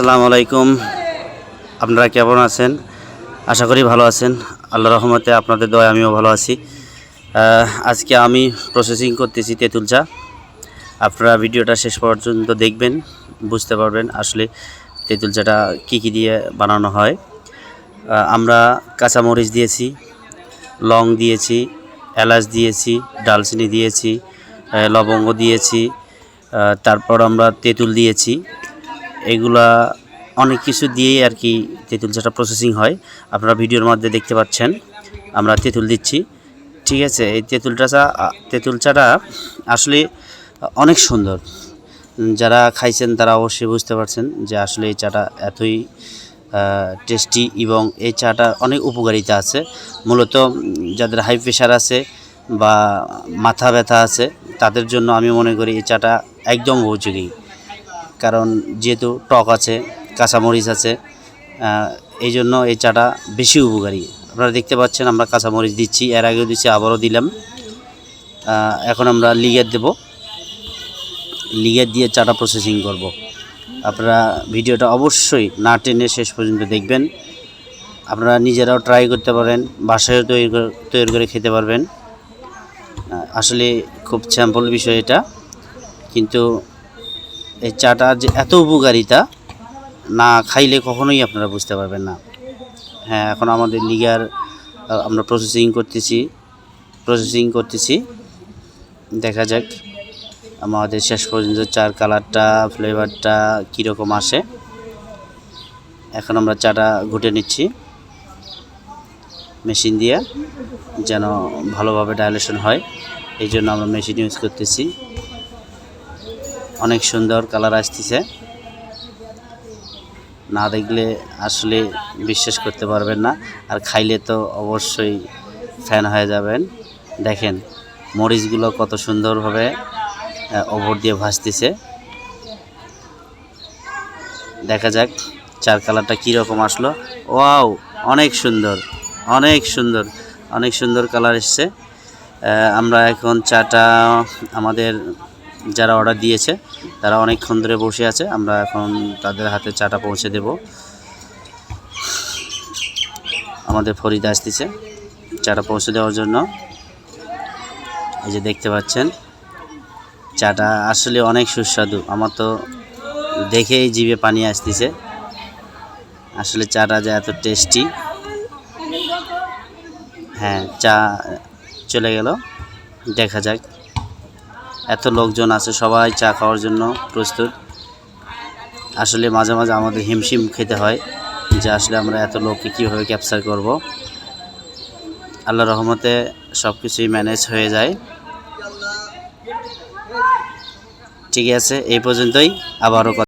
আসসালামু আলাইকুম। আপনারা কেমন আছেন? আশা করি ভালো আছেন। আল্লাহ রহমতে আপনাদের দয় আমিও ভালো আছি। আজকে আমি প্রসেসিং করতেছি তেঁতুল চা। আপনারা ভিডিওটা শেষ পর্যন্ত দেখবেন, বুঝতে পারবেন আসলে তেঁতুল চাটা কী কী দিয়ে বানানো হয়। আমরা কাঁচামরিচ দিয়েছি, লং দিয়েছি, এলাচ দিয়েছি, ডালচিনি দিয়েছি লবঙ্গ দিয়েছি তারপর আমরা তেঁতুল দিয়েছি। এগুলা অনেক কিছু দিয়েই আর কি তেঁতুল চাটা প্রসেসিং হয়। আপনারা ভিডিওর মধ্যে দেখতে পাচ্ছেন, আমরা তেঁতুল দিচ্ছি। ঠিক আছে, এই তেঁতুলটা চা তেঁতুল চাটা আসলে অনেক সুন্দর। যারা খাইছেন তারা অবশ্যই বুঝতে পারছেন যে আসলে এই চাটা এতই টেস্টি এবং এই চাটা অনেক উপকারিতা আছে। মূলত যাদের হাই প্রেশার আছে বা মাথা ব্যথা আছে, তাদের জন্য আমি মনে করি এই চাটা একদম উপযোগী। কারণ যেহেতু টক আছে, কাঁচামরিচ আছে এই জন্য এই চাটা বেশি উপকারী। আপনারা দেখতে পাচ্ছেন আমরা কাঁচামরিচ দিচ্ছি, এর আগেও দিচ্ছি, আবারও দিলাম। এখন আমরা লিগের দেব। লিগের দিয়ে চাটা প্রসেসিং করব। আপনারা ভিডিওটা অবশ্যই না টেনে শেষ পর্যন্ত দেখবেন। আপনারা নিজেরাও ট্রাই করতে পারেন, বাসায়ও তৈরি তৈরি করে খেতে পারবেন। আসলে খুব স্যাম্পল বিষয় এটা। কিন্তু এই চাটা যে এত উপকারিতা, না খাইলে কখনোই আপনারা বুঝতে পারবেন না। হ্যাঁ এখন আমাদের লিগার আমরা প্রসেসিং করতেছি প্রসেসিং করতেছি। দেখা যাক আমাদের শেষ পর্যন্ত চার কালারটা, ফ্লেভারটা কীরকম আসে। এখন আমরা চাটা ঘুটে নিচ্ছি। মেশিন দিয়ে যেন ভালোভাবে ডাইলেশন হয়। এই জন্য আমরা মেশিন ইউজ করতেছি। অনেক সুন্দর কালার আসতেছে। না দেখলে আসলে বিশ্বাস করতে পারবেন না। আর খাইলে তো অবশ্যই ফ্যান হয়ে যাবেন। দেখেন, মরিচগুলো কত সুন্দরভাবে ওভর দিয়ে ভাসতেছে। দেখা যাক, চার কালারটা কীরকম আসলো। ওয়াও, অনেক সুন্দর অনেক সুন্দর অনেক সুন্দর কালার এসছে। আমরা এখন চাটা আমাদের যারা অর্ডার দিয়েছে, তারা অনেকক্ষণ ধরে বসে আছে। আমরা এখন তাদের হাতে চাটা পৌঁছে দেব। আমাদের ফরিদ আসতেছে চাটা পৌঁছে দেওয়ার জন্য। এই যে দেখতে পাচ্ছেন, চাটা আসলে অনেক সুস্বাদু। আমার তো দেখেই জিভে পানি আসতেছে। আসলে চাটা যে এত টেস্টি হ্যাঁ চা চলে গেল। দেখা যাক। এত লোকজন আছে, সবাই চা খাওয়ার জন্য প্রস্তুত। আসলে মাঝে মাঝে আমাদের হিমশিম খেতে হয় যে আসলে আমরা এত লোককে কীভাবে ক্যাপচার করব। আল্লাহ রহমতে সব কিছুই ম্যানেজ হয়ে যায়। ঠিক আছে, এই পর্যন্তই, আবারও